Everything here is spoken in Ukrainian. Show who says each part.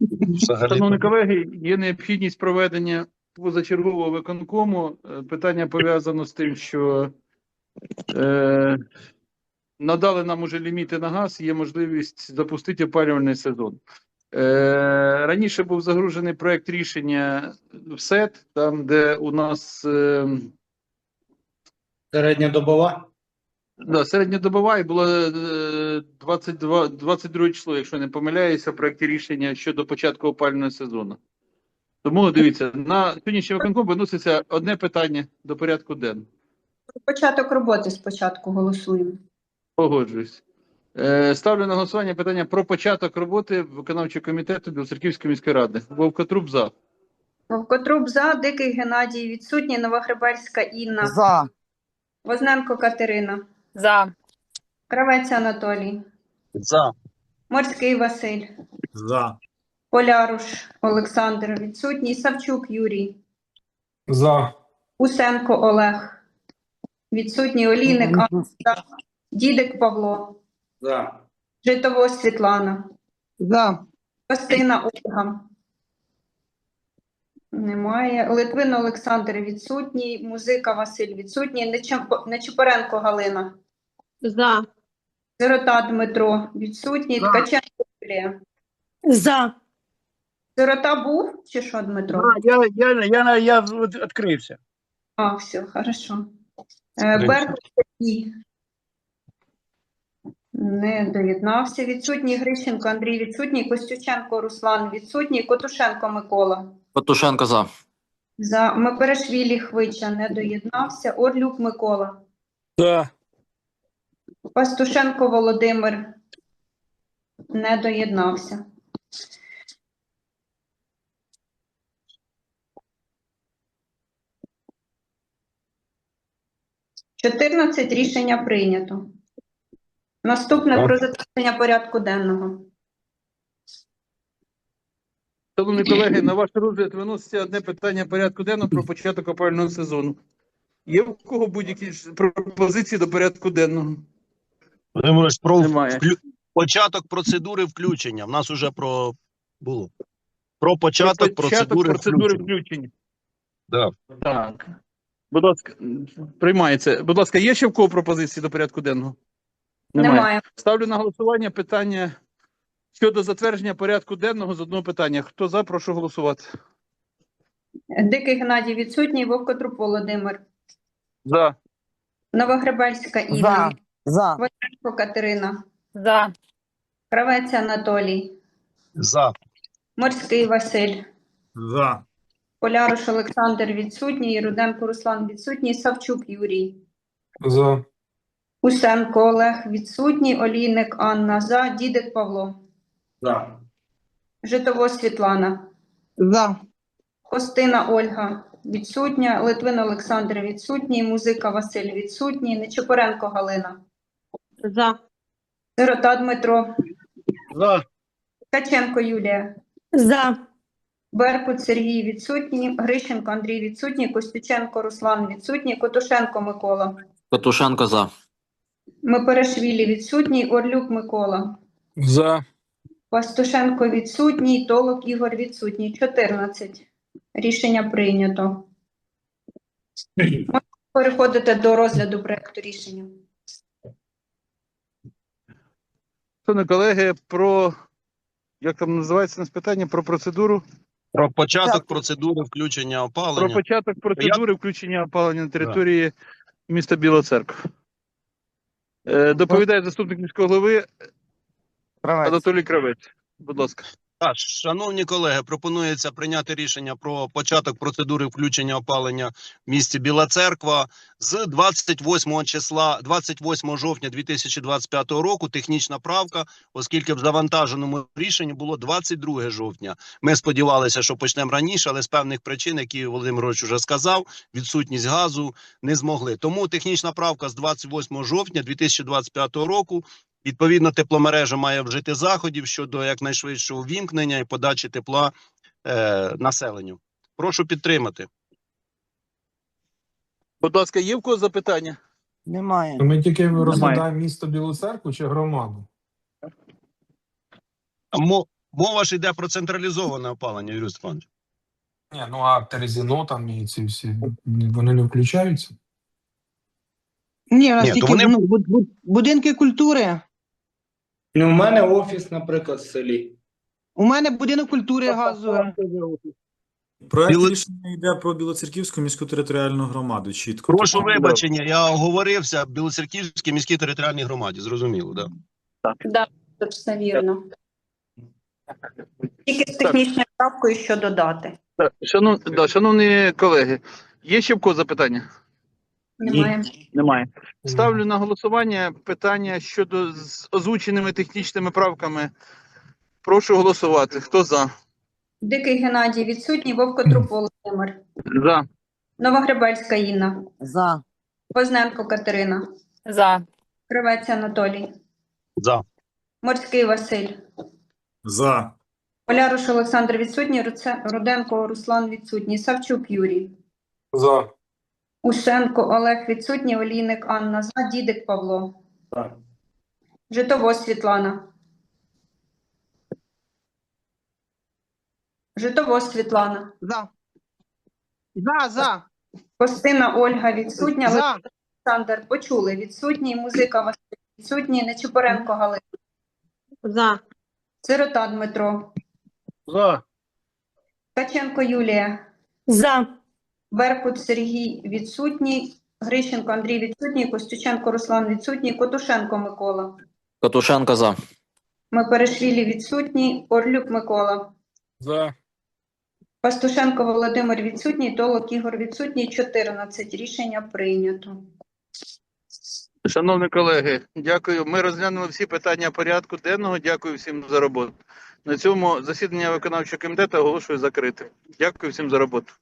Speaker 1: Взагалі,
Speaker 2: Шановні колеги, є необхідність проведення позачергового виконкому. Е, Питання пов'язано з тим, що е, надали нам уже ліміти на газ, є можливість запустити опалювальний сезон. Е, раніше був загружений проект рішення в СЕТ, там, де у нас е,
Speaker 3: Середньодобова.
Speaker 2: Да, середньодобова і було е, 22, 22 число, якщо не помиляюся, в проєкті рішення щодо початку опалювального сезону. Тому дивіться, на сьогоднішній виконком виноситься одне питання до порядку денного.
Speaker 4: Початок роботи спочатку голосуємо.
Speaker 2: Погоджуюсь. Е, ставлю на голосування питання про початок роботи виконавчого комітету Білоцерківської міської ради. Вовкотруб за.
Speaker 4: Вовкотруб за, Дикий Геннадій відсутній, Новогребельська Інна,
Speaker 5: За.
Speaker 4: Возненко Катерина,
Speaker 6: За.
Speaker 4: Кравець Анатолій,
Speaker 1: За.
Speaker 4: Морський Василь,
Speaker 3: За.
Speaker 4: Поляруш Олександр відсутній, Савчук Юрій,
Speaker 3: За.
Speaker 4: Усенко Олег, відсутній Олійник Анна, Дідик Павло,
Speaker 3: За.
Speaker 4: Житовоз Світлана,
Speaker 5: За.
Speaker 4: Костина Ольга. Немає. Литвин Олександр відсутній, Музика Василь відсутній, Нечемко- Нечипоренко Галина,
Speaker 6: За.
Speaker 4: Сирота Дмитро відсутній, Ткаченко Юлія.
Speaker 6: За.
Speaker 4: Сирота був чи що, Дмитро?
Speaker 2: Я, я, я, я відкрився.
Speaker 4: А, все, хорошо. Е, Беркут Сергій. Не доєднався. Відсутній Грищенко Андрій відсутній, Костюченко Руслан відсутній, Котушенко Микола.
Speaker 7: Петушенко за.
Speaker 4: За Меперешвілі Хвича не доєднався. Орлюк Микола.
Speaker 3: За.
Speaker 4: Пастушенко Володимир не доєднався. Чотирнадцять рішення прийнято. Наступне про затвердження порядку денного.
Speaker 2: Шановні колеги, на ваш розгляд виноситься одне питання порядку денного про початок опалювального сезону. Є у кого будь-які пропозиції до порядку денного?
Speaker 1: Володимирович, про
Speaker 2: Немає.
Speaker 1: вклю- початок процедури включення. В нас уже про було. Про початок, процедури,
Speaker 2: процедури
Speaker 1: включення.
Speaker 2: включення.
Speaker 1: Да.
Speaker 2: Так. Будь ласка, приймається. Будь ласка, є ще в кого пропозиції до порядку денного?
Speaker 4: Немає.
Speaker 2: Ставлю на голосування питання щодо затвердження порядку денного з одного питання. Хто за, прошу голосувати.
Speaker 4: Дикий Геннадій відсутній, Вовкотруп Володимир.
Speaker 2: За.
Speaker 4: Новогребельська
Speaker 5: За.
Speaker 4: Інна.
Speaker 5: За.
Speaker 4: Василько Катерина.
Speaker 6: За.
Speaker 4: Кравець Анатолій.
Speaker 1: За.
Speaker 4: Морський Василь.
Speaker 3: За.
Speaker 4: Поляруш Олександр відсутній, Руденко Руслан відсутній, Савчук Юрій.
Speaker 3: За.
Speaker 4: Усенко Олег відсутній, Олійник Анна за, Дідик Павло.
Speaker 3: За.
Speaker 4: Житово Світлана.
Speaker 5: За.
Speaker 4: Костина Ольга відсутня, Литвин Олександр відсутній, Музика Василь відсутній, Нечипоренко Галина.
Speaker 6: За.
Speaker 4: Сирота Дмитро.
Speaker 2: За.
Speaker 4: Ткаченко Юлія.
Speaker 6: За.
Speaker 4: Беркут Сергій відсутній, Грищенко Андрій відсутній, Костюченко Руслан відсутній, Котушенко Микола.
Speaker 7: Петушенко за.
Speaker 4: Меперешвілі відсутній, Орлюк Микола.
Speaker 3: За.
Speaker 4: Пастушенко відсутній, Толок Ігор відсутній. 14. Рішення прийнято. Можна переходити до розгляду проекту рішення.
Speaker 2: Шановні колеги, про як там називається нас питання про процедуру?
Speaker 1: Про початок
Speaker 5: Так.
Speaker 1: процедури включення опалення.
Speaker 2: Про початок процедури включення опалення на території міста Біла Церква. Е, доповідає заступник міського голови. Анатолій Кравець. Будь ласка.
Speaker 1: Так, шановні колеги, пропонується прийняти рішення про початок процедури включення опалення в місті Біла Церква з 28 числа, 28 жовтня 2025 року. Технічна правка, оскільки в завантаженому рішенні було 22 жовтня. Ми сподівалися, що почнемо раніше, але з певних причин, які Володимирович вже сказав, відсутність газу не змогли. Тому технічна правка з 28 жовтня 2025 року Відповідно, тепломережа має вжити заходів щодо якнайшвидшого вімкнення і подачі тепла е, населенню. Прошу підтримати.
Speaker 2: Будь ласка, є в кого запитання?
Speaker 5: Немає.
Speaker 8: Ми тільки розглядаємо місто Білу Церкву чи громаду?
Speaker 1: Мо- Мова ж йде про централізоване опалення, Юрій Степанович.
Speaker 3: Ні, ну а Терезіно там і ці всі, вони не включаються?
Speaker 5: Ні, у нас
Speaker 1: Ні, то
Speaker 5: тільки
Speaker 1: вони-
Speaker 5: ну, буд- буд- будинки культури.
Speaker 8: Ну, у мене офіс, наприклад, в селі.
Speaker 5: У мене будинок культури газовий.
Speaker 9: Проект
Speaker 1: Біло-
Speaker 9: рішення йде про Білоцерківську міську територіальну громаду. Чітко.
Speaker 1: Прошу
Speaker 9: Тобто,
Speaker 1: вибачення, я оговорився Білоцерківській міській територіальній громаді. Зрозуміло, да.
Speaker 4: Да, це все вірно. Тільки з технічною правкою, що додати.
Speaker 2: Так, шанов, да, шановні колеги, є ще в кого запитання?
Speaker 4: Немає.
Speaker 2: Немає. Ставлю на голосування питання щодо з озвученими технічними правками. Прошу голосувати. Хто за?
Speaker 4: Дикий Геннадій відсутній, Вовко Труп Володимир.
Speaker 2: За.
Speaker 4: Новогребельська Інна.
Speaker 5: За.
Speaker 4: Позненко Катерина.
Speaker 6: За.
Speaker 4: Кривець Анатолій.
Speaker 1: За.
Speaker 4: Морський Василь.
Speaker 9: За.
Speaker 4: Поляруш Олександр відсутній, Руце- Руденко Руслан відсутній, Савчук Юрій.
Speaker 3: За.
Speaker 4: Ушенко Олег відсутній, Олійник Анна. За. Дідик Павло.
Speaker 8: Так.
Speaker 4: Житовоз Світлана. Житовоз Світлана.
Speaker 5: За. За, за.
Speaker 4: Костина Ольга відсутня.
Speaker 5: За.
Speaker 4: Олександр почули відсутній. Музика Василь відсутній. Нечипоренко Галина.
Speaker 6: За.
Speaker 4: Сирота Дмитро.
Speaker 2: За.
Speaker 4: Ткаченко Юлія.
Speaker 6: За.
Speaker 4: Беркут Сергій відсутній. Грищенко Андрій відсутній. Костюченко Руслан відсутній. Котушенко Микола.
Speaker 7: Катушенко за.
Speaker 4: Миперешвілі відсутній. Орлюк Микола.
Speaker 3: За.
Speaker 4: Пастушенко Володимир відсутній. Толок Ігор відсутній. 14. Рішення прийнято.
Speaker 2: Шановні колеги, дякую. Ми розглянули всі питання порядку денного. Дякую всім за роботу. На цьому засідання виконавчого комітету оголошую закритим. Дякую всім за роботу.